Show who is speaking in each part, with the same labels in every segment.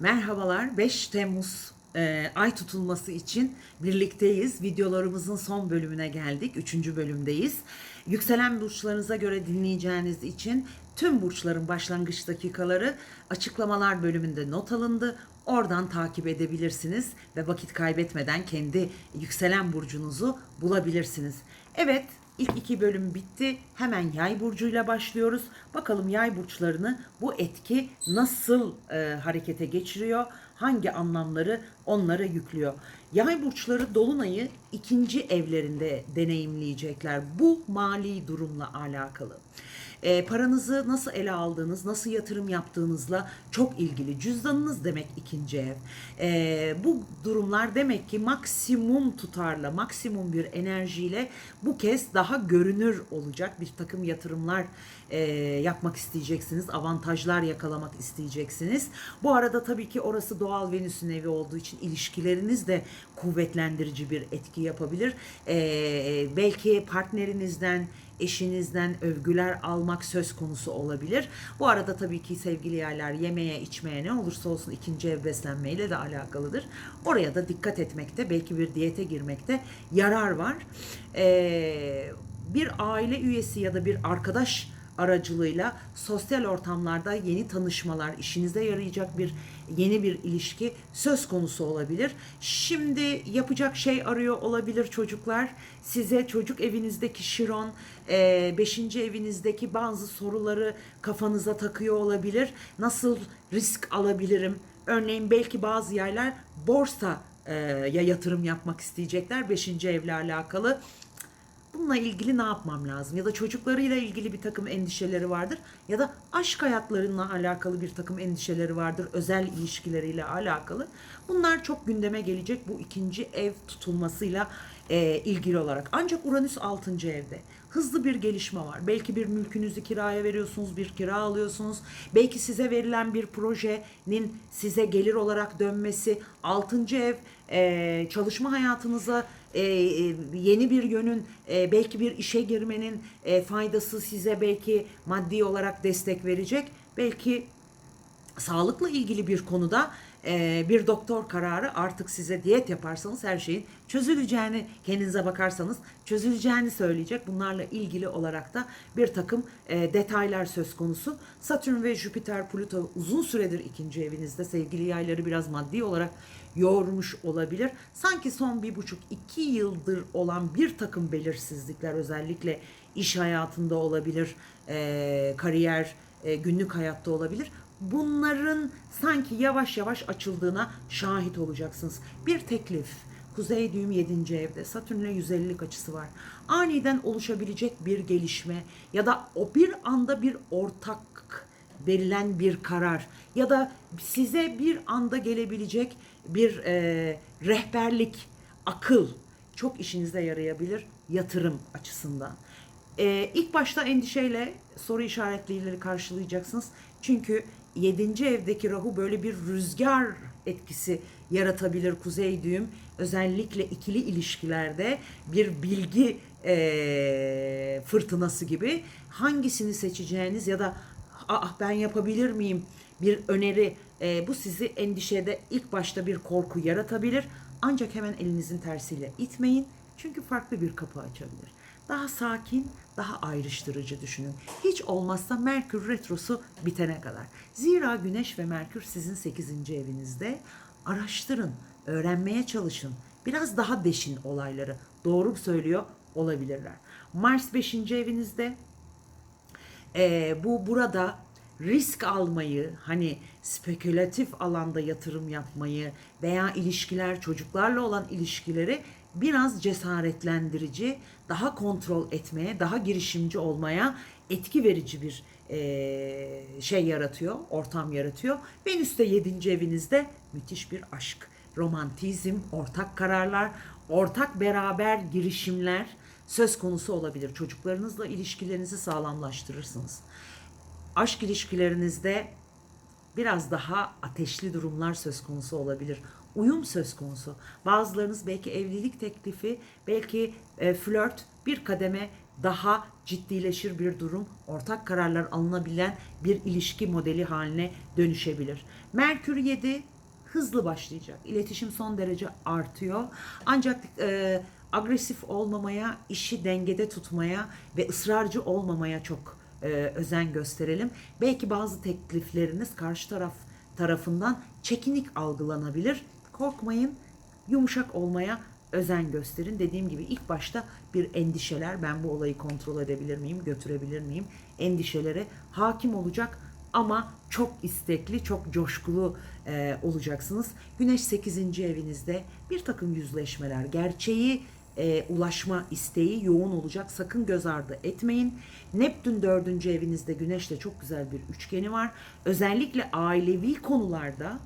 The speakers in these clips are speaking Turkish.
Speaker 1: Merhabalar 5 Temmuz e, ay tutulması için birlikteyiz. Videolarımızın son bölümüne geldik. Üçüncü bölümdeyiz. Yükselen burçlarınıza göre dinleyeceğiniz için tüm burçların başlangıç dakikaları açıklamalar bölümünde not alındı. Oradan takip edebilirsiniz ve vakit kaybetmeden kendi yükselen burcunuzu bulabilirsiniz. Evet, İlk iki bölüm bitti. Hemen yay burcuyla başlıyoruz. Bakalım yay burçlarını bu etki nasıl e, harekete geçiriyor? Hangi anlamları onlara yüklüyor? Yay burçları dolunayı ikinci evlerinde deneyimleyecekler. Bu mali durumla alakalı. E, paranızı nasıl ele aldığınız, nasıl yatırım yaptığınızla çok ilgili. Cüzdanınız demek ikinci ev. E, bu durumlar demek ki maksimum tutarla, maksimum bir enerjiyle bu kez daha görünür olacak bir takım yatırımlar e, yapmak isteyeceksiniz. Avantajlar yakalamak isteyeceksiniz. Bu arada tabii ki orası doğal Venüs'ün evi olduğu için ilişkileriniz de kuvvetlendirici bir etki yapabilir. E, belki partnerinizden, eşinizden övgüler almak söz konusu olabilir. Bu arada tabii ki sevgili yerler yemeye içmeye ne olursa olsun ikinci ev beslenmeyle de alakalıdır. Oraya da dikkat etmekte belki bir diyete girmekte yarar var. Ee, bir aile üyesi ya da bir arkadaş aracılığıyla sosyal ortamlarda yeni tanışmalar, işinize yarayacak bir yeni bir ilişki söz konusu olabilir. Şimdi yapacak şey arıyor olabilir çocuklar. Size çocuk evinizdeki Şiron, 5. evinizdeki bazı soruları kafanıza takıyor olabilir. Nasıl risk alabilirim? Örneğin belki bazı yerler borsa e, ya yatırım yapmak isteyecekler 5. evle alakalı bununla ilgili ne yapmam lazım? Ya da çocuklarıyla ilgili bir takım endişeleri vardır. Ya da aşk hayatlarıyla alakalı bir takım endişeleri vardır. Özel ilişkileriyle alakalı. Bunlar çok gündeme gelecek bu ikinci ev tutulmasıyla e, ilgili olarak. Ancak Uranüs 6. evde. Hızlı bir gelişme var. Belki bir mülkünüzü kiraya veriyorsunuz, bir kira alıyorsunuz. Belki size verilen bir projenin size gelir olarak dönmesi. 6. ev e, çalışma hayatınıza e, e, yeni bir yönün e, belki bir işe girmenin e, faydası size belki maddi olarak destek verecek. Belki sağlıkla ilgili bir konuda e, bir doktor kararı artık size diyet yaparsanız her şeyin çözüleceğini kendinize bakarsanız çözüleceğini söyleyecek. Bunlarla ilgili olarak da bir takım e, detaylar söz konusu. Satürn ve Jüpiter, Plüto uzun süredir ikinci evinizde sevgili yayları biraz maddi olarak yoğurmuş olabilir. Sanki son bir buçuk iki yıldır olan bir takım belirsizlikler özellikle iş hayatında olabilir, e, kariyer, e, günlük hayatta olabilir. Bunların sanki yavaş yavaş açıldığına şahit olacaksınız. Bir teklif, Kuzey düğüm 7. evde Satürn'le 150'lik açısı var. Aniden oluşabilecek bir gelişme ya da o bir anda bir ortak verilen bir karar ya da size bir anda gelebilecek bir e, rehberlik, akıl çok işinize yarayabilir yatırım açısından. E, ilk başta endişeyle soru işaretleriyle karşılayacaksınız. Çünkü 7. evdeki Rahu böyle bir rüzgar etkisi yaratabilir kuzey düğüm. Özellikle ikili ilişkilerde bir bilgi e, fırtınası gibi hangisini seçeceğiniz ya da ah ben yapabilir miyim bir öneri e, bu sizi endişede ilk başta bir korku yaratabilir. Ancak hemen elinizin tersiyle itmeyin. Çünkü farklı bir kapı açabilir. Daha sakin, daha ayrıştırıcı düşünün. Hiç olmazsa Merkür Retrosu bitene kadar. Zira Güneş ve Merkür sizin 8. evinizde. Araştırın, öğrenmeye çalışın. Biraz daha deşin olayları. Doğru söylüyor olabilirler. Mars 5. evinizde. Ee, bu burada risk almayı, hani spekülatif alanda yatırım yapmayı veya ilişkiler, çocuklarla olan ilişkileri biraz cesaretlendirici, daha kontrol etmeye, daha girişimci olmaya etki verici bir e, şey yaratıyor, ortam yaratıyor. Venüs de 7. evinizde müthiş bir aşk, romantizm, ortak kararlar, ortak beraber girişimler söz konusu olabilir. Çocuklarınızla ilişkilerinizi sağlamlaştırırsınız. Aşk ilişkilerinizde biraz daha ateşli durumlar söz konusu olabilir. Uyum söz konusu. Bazılarınız belki evlilik teklifi, belki e, flört bir kademe daha ciddileşir bir durum, ortak kararlar alınabilen bir ilişki modeli haline dönüşebilir. Merkür 7 hızlı başlayacak. İletişim son derece artıyor. Ancak e, agresif olmamaya, işi dengede tutmaya ve ısrarcı olmamaya çok e, özen gösterelim. Belki bazı teklifleriniz karşı taraf tarafından çekinik algılanabilir. Korkmayın, yumuşak olmaya özen gösterin. Dediğim gibi ilk başta bir endişeler, ben bu olayı kontrol edebilir miyim, götürebilir miyim? Endişelere hakim olacak ama çok istekli, çok coşkulu e, olacaksınız. Güneş 8. evinizde bir takım yüzleşmeler, gerçeği e, ulaşma isteği yoğun olacak. Sakın göz ardı etmeyin. Neptün 4. evinizde Güneş'le çok güzel bir üçgeni var. Özellikle ailevi konularda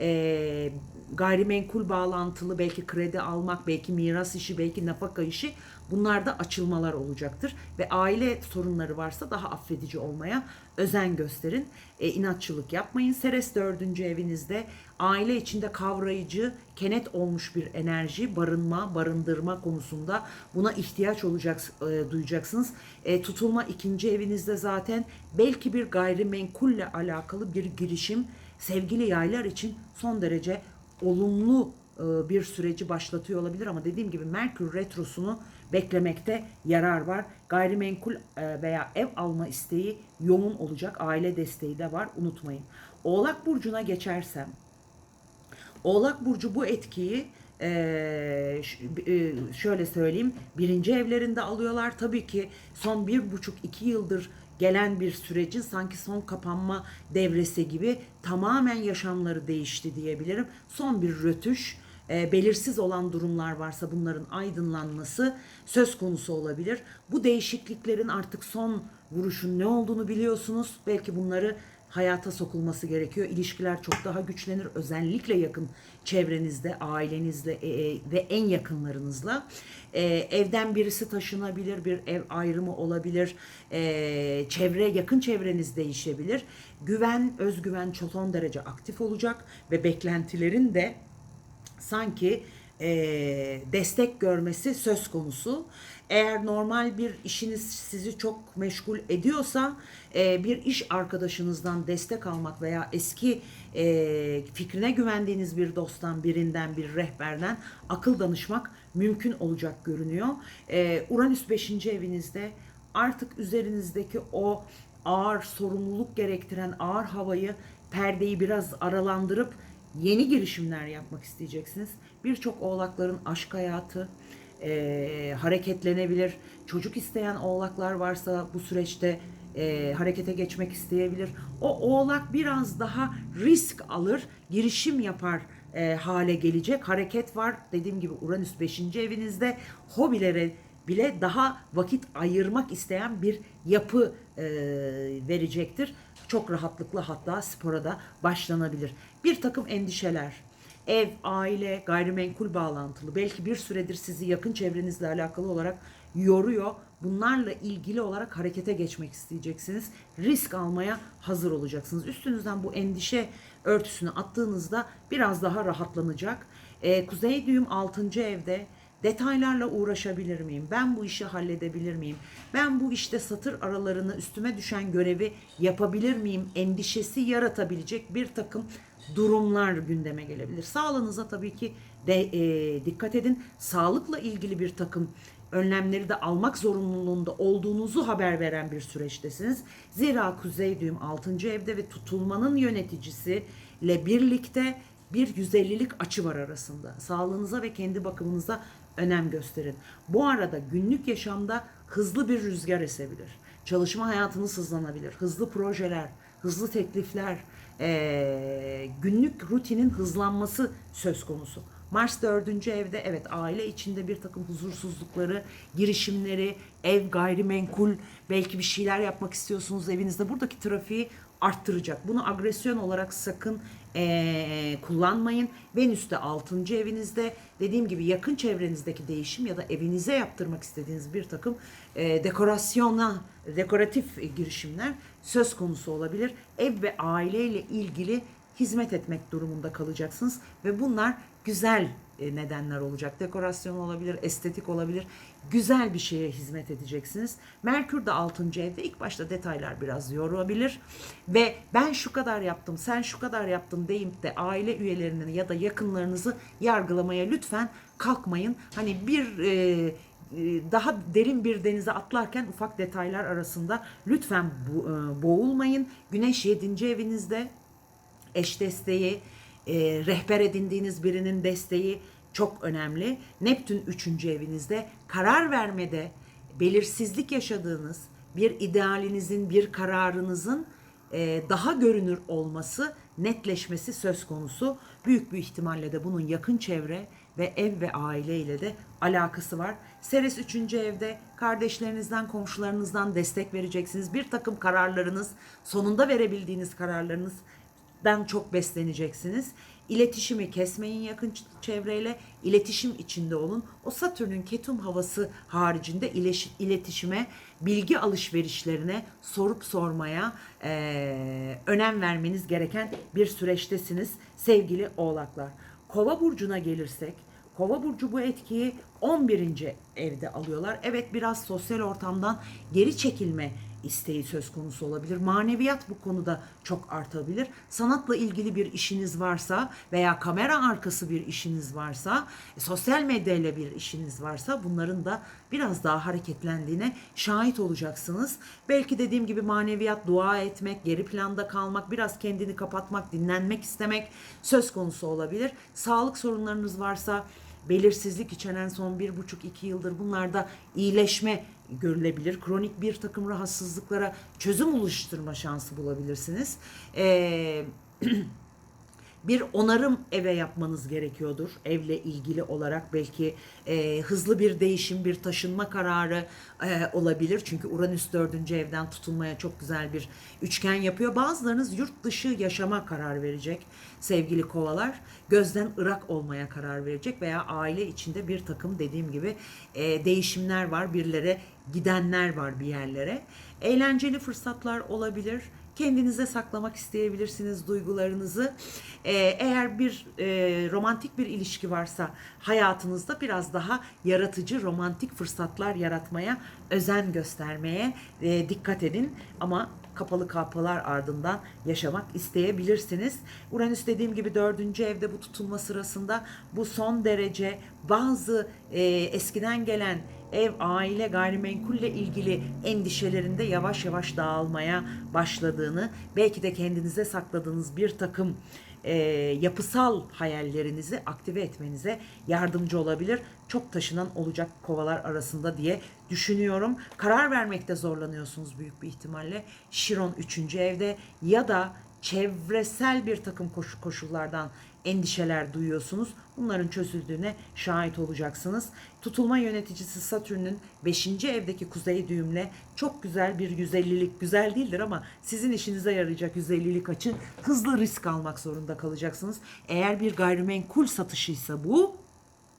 Speaker 1: e, gayrimenkul bağlantılı belki kredi almak, belki miras işi, belki nafaka işi bunlarda açılmalar olacaktır. Ve aile sorunları varsa daha affedici olmaya özen gösterin. E, inatçılık yapmayın. Seres 4. evinizde aile içinde kavrayıcı, kenet olmuş bir enerji, barınma, barındırma konusunda buna ihtiyaç olacak, e, duyacaksınız. E, tutulma ikinci evinizde zaten belki bir gayrimenkulle alakalı bir girişim sevgili yaylar için son derece olumlu e, bir süreci başlatıyor olabilir ama dediğim gibi Merkür retrosunu beklemekte yarar var. Gayrimenkul e, veya ev alma isteği yoğun olacak. Aile desteği de var unutmayın. Oğlak burcuna geçersem Oğlak burcu bu etkiyi eee, ş- e, şöyle söyleyeyim birinci evlerinde alıyorlar. Tabii ki son bir buçuk iki yıldır gelen bir sürecin sanki son kapanma devresi gibi tamamen yaşamları değişti diyebilirim. Son bir rötuş e, belirsiz olan durumlar varsa bunların aydınlanması söz konusu olabilir. Bu değişikliklerin artık son vuruşun ne olduğunu biliyorsunuz. Belki bunları hayata sokulması gerekiyor. İlişkiler çok daha güçlenir. Özellikle yakın çevrenizde, ailenizle e, e, ve en yakınlarınızla. E, evden birisi taşınabilir, bir ev ayrımı olabilir. E, çevre, yakın çevreniz değişebilir. Güven, özgüven çok son derece aktif olacak ve beklentilerin de sanki e, destek görmesi söz konusu. Eğer normal bir işiniz sizi çok meşgul ediyorsa e, bir iş arkadaşınızdan destek almak veya eski e, fikrine güvendiğiniz bir dosttan, birinden, bir rehberden akıl danışmak mümkün olacak görünüyor. E, Uranüs 5. evinizde artık üzerinizdeki o ağır sorumluluk gerektiren ağır havayı perdeyi biraz aralandırıp yeni girişimler yapmak isteyeceksiniz. Birçok oğlakların aşk hayatı e, hareketlenebilir. Çocuk isteyen oğlaklar varsa bu süreçte e, harekete geçmek isteyebilir. O oğlak biraz daha risk alır, girişim yapar e, hale gelecek. Hareket var. Dediğim gibi Uranüs 5. evinizde hobilere bile daha vakit ayırmak isteyen bir yapı e, verecektir. Çok rahatlıkla hatta spora da başlanabilir. Bir takım endişeler, ev, aile, gayrimenkul bağlantılı belki bir süredir sizi yakın çevrenizle alakalı olarak yoruyor. Bunlarla ilgili olarak harekete geçmek isteyeceksiniz. Risk almaya hazır olacaksınız. Üstünüzden bu endişe örtüsünü attığınızda biraz daha rahatlanacak. Ee, Kuzey düğüm 6. evde detaylarla uğraşabilir miyim? Ben bu işi halledebilir miyim? Ben bu işte satır aralarını üstüme düşen görevi yapabilir miyim? Endişesi yaratabilecek bir takım durumlar gündeme gelebilir. Sağlığınıza tabii ki de e, dikkat edin. Sağlıkla ilgili bir takım önlemleri de almak zorunluluğunda olduğunuzu haber veren bir süreçtesiniz. Zira Kuzey düğüm 6. evde ve tutulmanın yöneticisiyle birlikte bir 150'lik açı var arasında. Sağlığınıza ve kendi bakımınıza önem gösterin. Bu arada günlük yaşamda hızlı bir rüzgar esebilir. Çalışma hayatınız hızlanabilir. Hızlı projeler, hızlı teklifler, eee, günlük rutinin hızlanması söz konusu. Mars 4. evde evet aile içinde bir takım huzursuzlukları, girişimleri, ev gayrimenkul, belki bir şeyler yapmak istiyorsunuz evinizde. Buradaki trafiği arttıracak. Bunu agresyon olarak sakın kullanmayın. Venüs de 6. evinizde dediğim gibi yakın çevrenizdeki değişim ya da evinize yaptırmak istediğiniz bir takım dekorasyona, dekoratif girişimler söz konusu olabilir. Ev ve aileyle ilgili hizmet etmek durumunda kalacaksınız ve bunlar güzel nedenler olacak. Dekorasyon olabilir, estetik olabilir. Güzel bir şeye hizmet edeceksiniz. Merkür de 6. evde. İlk başta detaylar biraz yorulabilir. Ve ben şu kadar yaptım, sen şu kadar yaptın deyip de aile üyelerini ya da yakınlarınızı yargılamaya lütfen kalkmayın. Hani bir e, e, daha derin bir denize atlarken ufak detaylar arasında lütfen e, boğulmayın. Güneş 7. evinizde eş desteği, e, rehber edindiğiniz birinin desteği çok önemli. Neptün 3. evinizde karar vermede belirsizlik yaşadığınız bir idealinizin, bir kararınızın e, daha görünür olması, netleşmesi söz konusu. Büyük bir ihtimalle de bunun yakın çevre ve ev ve aile ile de alakası var. Seres 3. evde kardeşlerinizden, komşularınızdan destek vereceksiniz. Bir takım kararlarınız, sonunda verebildiğiniz kararlarınız dan çok besleneceksiniz. İletişimi kesmeyin yakın çevreyle. iletişim içinde olun. O Satürn'ün ketum havası haricinde iletişime, bilgi alışverişlerine, sorup sormaya eee, önem vermeniz gereken bir süreçtesiniz sevgili oğlaklar. Kova burcuna gelirsek, Kova burcu bu etkiyi 11. evde alıyorlar. Evet biraz sosyal ortamdan geri çekilme isteği söz konusu olabilir. Maneviyat bu konuda çok artabilir. Sanatla ilgili bir işiniz varsa veya kamera arkası bir işiniz varsa, e, sosyal medyayla bir işiniz varsa bunların da biraz daha hareketlendiğine şahit olacaksınız. Belki dediğim gibi maneviyat, dua etmek, geri planda kalmak, biraz kendini kapatmak, dinlenmek istemek söz konusu olabilir. Sağlık sorunlarınız varsa belirsizlik içeren son bir buçuk iki yıldır bunlarda iyileşme görülebilir. Kronik bir takım rahatsızlıklara çözüm oluşturma şansı bulabilirsiniz. Ee, bir onarım eve yapmanız gerekiyordur. Evle ilgili olarak belki e, hızlı bir değişim, bir taşınma kararı e, olabilir. Çünkü Uranüs dördüncü evden tutulmaya çok güzel bir üçgen yapıyor. Bazılarınız yurt dışı yaşama karar verecek sevgili kovalar. Gözden ırak olmaya karar verecek veya aile içinde bir takım dediğim gibi e, değişimler var. Birlere gidenler var bir yerlere. Eğlenceli fırsatlar olabilir kendinize saklamak isteyebilirsiniz duygularınızı. Ee, eğer bir e, romantik bir ilişki varsa hayatınızda biraz daha yaratıcı romantik fırsatlar yaratmaya özen göstermeye e, dikkat edin ama kapalı kapılar ardından yaşamak isteyebilirsiniz. Uranüs dediğim gibi dördüncü evde bu tutulma sırasında bu son derece bazı e, eskiden gelen ev, aile, gayrimenkulle ilgili endişelerinde yavaş yavaş dağılmaya başladığını, belki de kendinize sakladığınız bir takım e, yapısal hayallerinizi aktive etmenize yardımcı olabilir. Çok taşınan olacak kovalar arasında diye düşünüyorum. Karar vermekte zorlanıyorsunuz büyük bir ihtimalle. Şiron 3. evde ya da çevresel bir takım koşu koşullardan endişeler duyuyorsunuz. Bunların çözüldüğüne şahit olacaksınız. Tutulma yöneticisi Satürn'ün 5. evdeki kuzey düğümle çok güzel bir 150'lik güzel değildir ama sizin işinize yarayacak 150'lik açı hızlı risk almak zorunda kalacaksınız. Eğer bir gayrimenkul satışıysa bu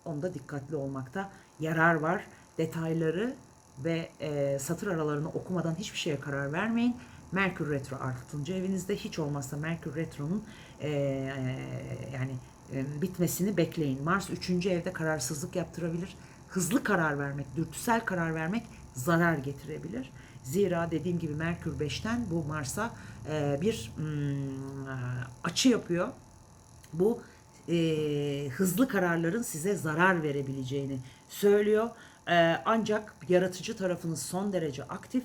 Speaker 1: onda dikkatli olmakta yarar var. Detayları ve e, satır aralarını okumadan hiçbir şeye karar vermeyin. Merkür Retro 6. evinizde hiç olmazsa Merkür Retro'nun e, yani e, bitmesini bekleyin. Mars 3. evde kararsızlık yaptırabilir. Hızlı karar vermek, dürtüsel karar vermek zarar getirebilir. Zira dediğim gibi Merkür 5'ten bu Mars'a e, bir hmm, açı yapıyor. Bu e, hızlı kararların size zarar verebileceğini söylüyor. E, ancak yaratıcı tarafınız son derece aktif.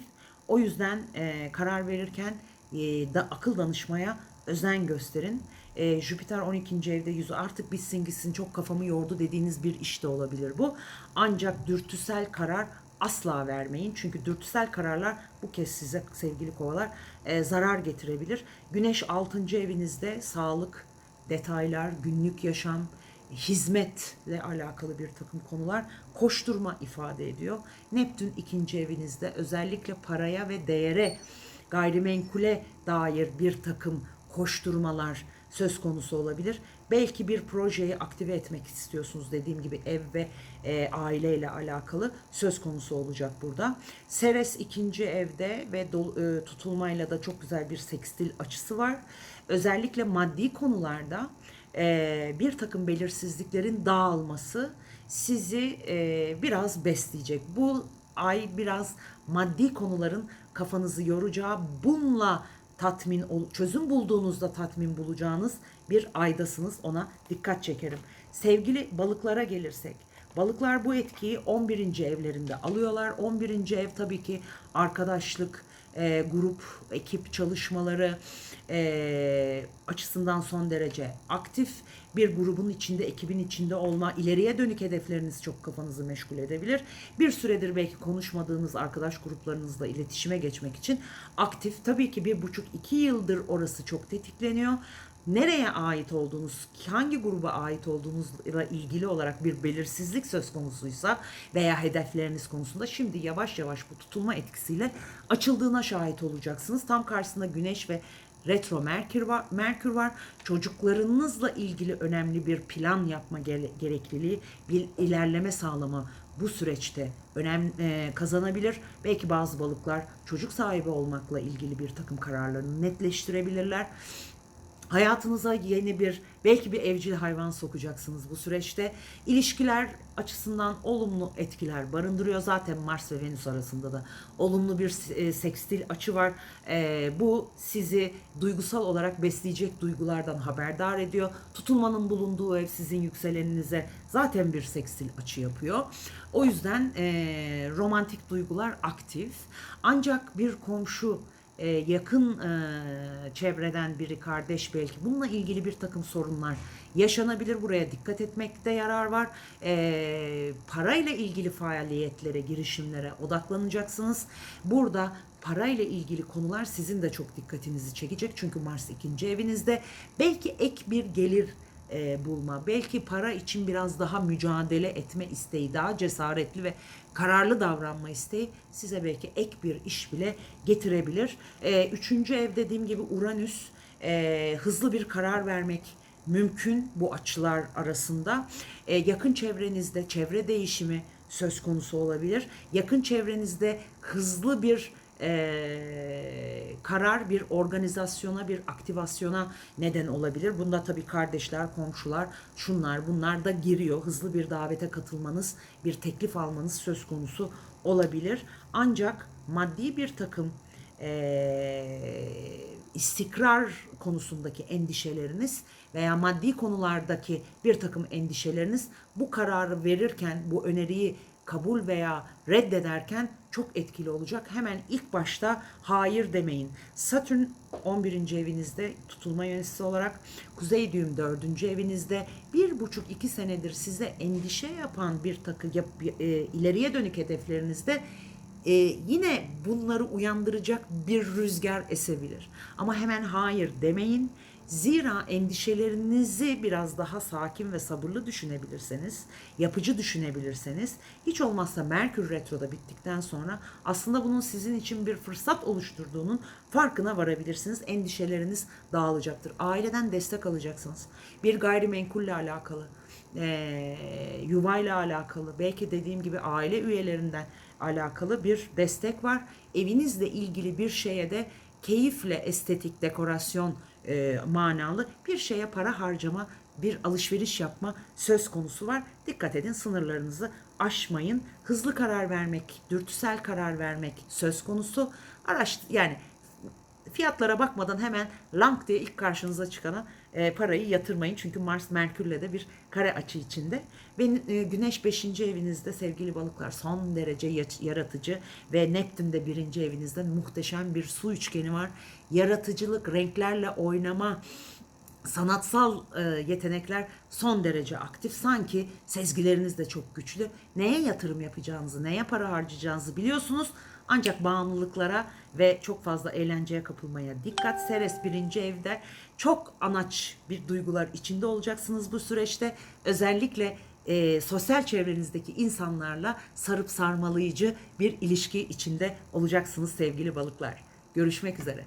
Speaker 1: O yüzden e, karar verirken e, da akıl danışmaya özen gösterin. E, Jüpiter 12. evde yüzü artık bitsin gitsin çok kafamı yordu dediğiniz bir iş de olabilir bu. Ancak dürtüsel karar asla vermeyin. Çünkü dürtüsel kararlar bu kez size sevgili kovalar e, zarar getirebilir. Güneş 6. evinizde sağlık, detaylar, günlük yaşam, hizmetle alakalı bir takım konular koşturma ifade ediyor. Neptün ikinci evinizde özellikle paraya ve değere, gayrimenkule dair bir takım koşturmalar söz konusu olabilir. Belki bir projeyi aktive etmek istiyorsunuz dediğim gibi ev ve e, aileyle alakalı söz konusu olacak burada. Seres ikinci evde ve dol, e, tutulmayla da çok güzel bir sekstil açısı var. Özellikle maddi konularda e, bir takım belirsizliklerin dağılması sizi e, biraz besleyecek. Bu ay biraz maddi konuların kafanızı yoracağı, bununla tatmin çözüm bulduğunuzda tatmin bulacağınız bir aydasınız. Ona dikkat çekerim. Sevgili balıklara gelirsek, balıklar bu etkiyi 11. evlerinde alıyorlar. 11. ev tabii ki arkadaşlık, e, grup, ekip çalışmaları e, açısından son derece aktif. Bir grubun içinde, ekibin içinde olma, ileriye dönük hedefleriniz çok kafanızı meşgul edebilir. Bir süredir belki konuşmadığınız arkadaş gruplarınızla iletişime geçmek için aktif. Tabii ki bir buçuk, iki yıldır orası çok tetikleniyor nereye ait olduğunuz, hangi gruba ait olduğunuzla ilgili olarak bir belirsizlik söz konusuysa veya hedefleriniz konusunda şimdi yavaş yavaş bu tutulma etkisiyle açıldığına şahit olacaksınız. Tam karşısında Güneş ve retro Merkür var. Merkür var. Çocuklarınızla ilgili önemli bir plan yapma gere- gerekliliği, bir ilerleme sağlama bu süreçte önem e, kazanabilir. Belki bazı balıklar çocuk sahibi olmakla ilgili bir takım kararlarını netleştirebilirler. Hayatınıza yeni bir belki bir evcil hayvan sokacaksınız bu süreçte. İlişkiler açısından olumlu etkiler barındırıyor. Zaten Mars ve Venüs arasında da olumlu bir e, sekstil açı var. E, bu sizi duygusal olarak besleyecek duygulardan haberdar ediyor. Tutulmanın bulunduğu ev sizin yükseleninize zaten bir sekstil açı yapıyor. O yüzden e, romantik duygular aktif. Ancak bir komşu e, yakın e, çevreden biri kardeş belki bununla ilgili bir takım sorunlar yaşanabilir. Buraya dikkat etmekte yarar var. E, parayla ilgili faaliyetlere, girişimlere odaklanacaksınız. Burada parayla ilgili konular sizin de çok dikkatinizi çekecek. Çünkü Mars ikinci evinizde. Belki ek bir gelir e, bulma, belki para için biraz daha mücadele etme isteği, daha cesaretli ve kararlı davranma isteği size belki ek bir iş bile getirebilir. E, üçüncü ev dediğim gibi Uranüs, e, hızlı bir karar vermek mümkün bu açılar arasında. E, yakın çevrenizde çevre değişimi söz konusu olabilir. Yakın çevrenizde hızlı bir e, karar bir organizasyona, bir aktivasyona neden olabilir. Bunda tabii kardeşler, komşular, şunlar bunlar da giriyor. Hızlı bir davete katılmanız, bir teklif almanız söz konusu olabilir. Ancak maddi bir takım e, istikrar konusundaki endişeleriniz veya maddi konulardaki bir takım endişeleriniz bu kararı verirken, bu öneriyi kabul veya reddederken çok etkili olacak. Hemen ilk başta hayır demeyin. Satürn 11. evinizde tutulma yöneticisi olarak Kuzey düğüm 4. evinizde bir buçuk iki senedir size endişe yapan bir takı yap, e, ileriye dönük hedeflerinizde e, yine bunları uyandıracak bir rüzgar esebilir. Ama hemen hayır demeyin. Zira endişelerinizi biraz daha sakin ve sabırlı düşünebilirseniz, yapıcı düşünebilirseniz, hiç olmazsa Merkür Retro'da bittikten sonra aslında bunun sizin için bir fırsat oluşturduğunun farkına varabilirsiniz. Endişeleriniz dağılacaktır. Aileden destek alacaksınız. Bir gayrimenkulle alakalı, e, yuvayla alakalı, belki dediğim gibi aile üyelerinden alakalı bir destek var. Evinizle ilgili bir şeye de keyifle estetik dekorasyon e, manalı bir şeye para harcama, bir alışveriş yapma söz konusu var. Dikkat edin sınırlarınızı aşmayın. Hızlı karar vermek, dürtüsel karar vermek söz konusu. Araş yani fiyatlara bakmadan hemen lang diye ilk karşınıza çıkana e, parayı yatırmayın. Çünkü Mars Merkür'le de bir kare açı içinde. Ve e, Güneş 5. evinizde sevgili balıklar son derece yaratıcı ve Neptün de 1. evinizde muhteşem bir su üçgeni var. Yaratıcılık, renklerle oynama, sanatsal e, yetenekler son derece aktif. Sanki sezgileriniz de çok güçlü. Neye yatırım yapacağınızı, neye para harcayacağınızı biliyorsunuz. Ancak bağımlılıklara ve çok fazla eğlenceye kapılmaya dikkat. Seres birinci evde çok anaç bir duygular içinde olacaksınız bu süreçte. Özellikle e, sosyal çevrenizdeki insanlarla sarıp sarmalayıcı bir ilişki içinde olacaksınız sevgili balıklar. Görüşmek üzere.